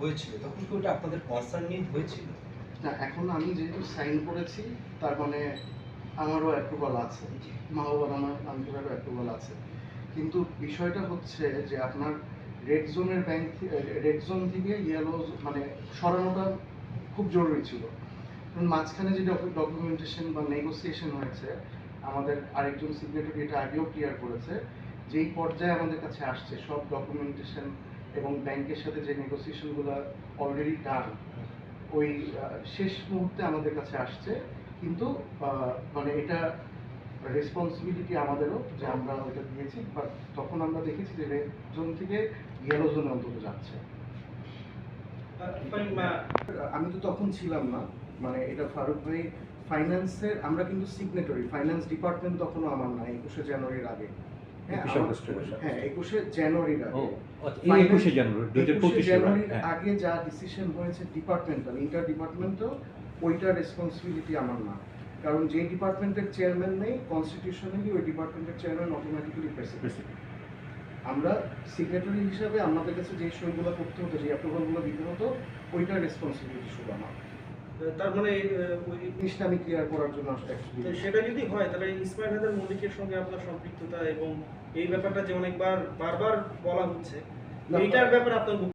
হয়েছিল, তখন কি ওটা আপনাদের কনসার্ন নিয়ে হয়েছিল? না, এখন আমি যেহেতু সাইন করেছি, তার মানে আমারও অ্যাপ্রুভাল আছে। মাহবান আমার আন্তরারও অ্যাপ্রুভাল আছে। কিন্তু বিষয়টা হচ্ছে যে আপনার রেড জোনের ব্যাংক রেড জোন থেকে ইয়েলো মানে সরানোটা খুব জরুরি ছিল। মাঝখানে যে ডকুমেন্টেশন বা নেগোসিয়েশন হয়েছে, আমাদের আরেকজন সিগনেটারি এটা আগেও ক্লিয়ার করেছে, যেই পর্যায়ে আমাদের কাছে আসছে, সব ডকুমেন্টেশন এবং ব্যাংকের সাথে যে নেগোসিয়েশনগুলো অলরেডি ডান ওই শেষ মুহূর্তে আমাদের কাছে আসছে। কিন্তু মানে এটা রেসপন্সিবিলিটি আমাদেরও যে আমরা ওইটা দিয়েছি বাট তখন আমরা দেখেছি যে রেড জোন থেকে ইয়েলো জোনে অন্তত যাচ্ছে। আমি তো তখন ছিলাম না। মানে এটা ফারুক ভাই ফাইন্যান্সের আমরা কিন্তু সিগনেটরি ফাইন্যান্স ডিপার্টমেন্ট তখনও আমার না একুশে জানুয়ারির আগে। হ্যাঁ, 21 আমার- আগে। হ্যাঁ একুশে জানুয়ারির আগে আচ্ছা, একুশে জানুয়ারি জানুয়ারির হ্যাঁ। আগে যা ডিসিশন হয়েছে ডিপার্টমেন্টাল ইন্টার ডিপার্টমেন্টাল ওইটার রেসপন্সিবিলিটি আমার না। কারণ যে ডিপার্টমেন্টের চেয়ারম্যান নেই কনস্টিটিউশনালি ওই ডিপার্টমেন্টের চেয়ারম্যান অটোমেটিক্যালি প্রেসিডেন্ট আমরা সিক্রেটারি হিসাবে আমাদের কাছে যে সইগুলো করতে হতো যে অ্যাপ্রুভালগুলো দিতে হতো ওইটার রেসপন্সিবিলিটি শুধু আমার। তার মানে ওই জিনিসটা আমি করার জন্য আসলে সেটা যদি হয় তাহলে ইসমাইল হায়দার মল্লিকের সঙ্গে আপনার সম্পৃক্ততা এবং এই ব্যাপারটা যে অনেকবার বারবার বলা হচ্ছে এইটার ব্যাপারে আপনার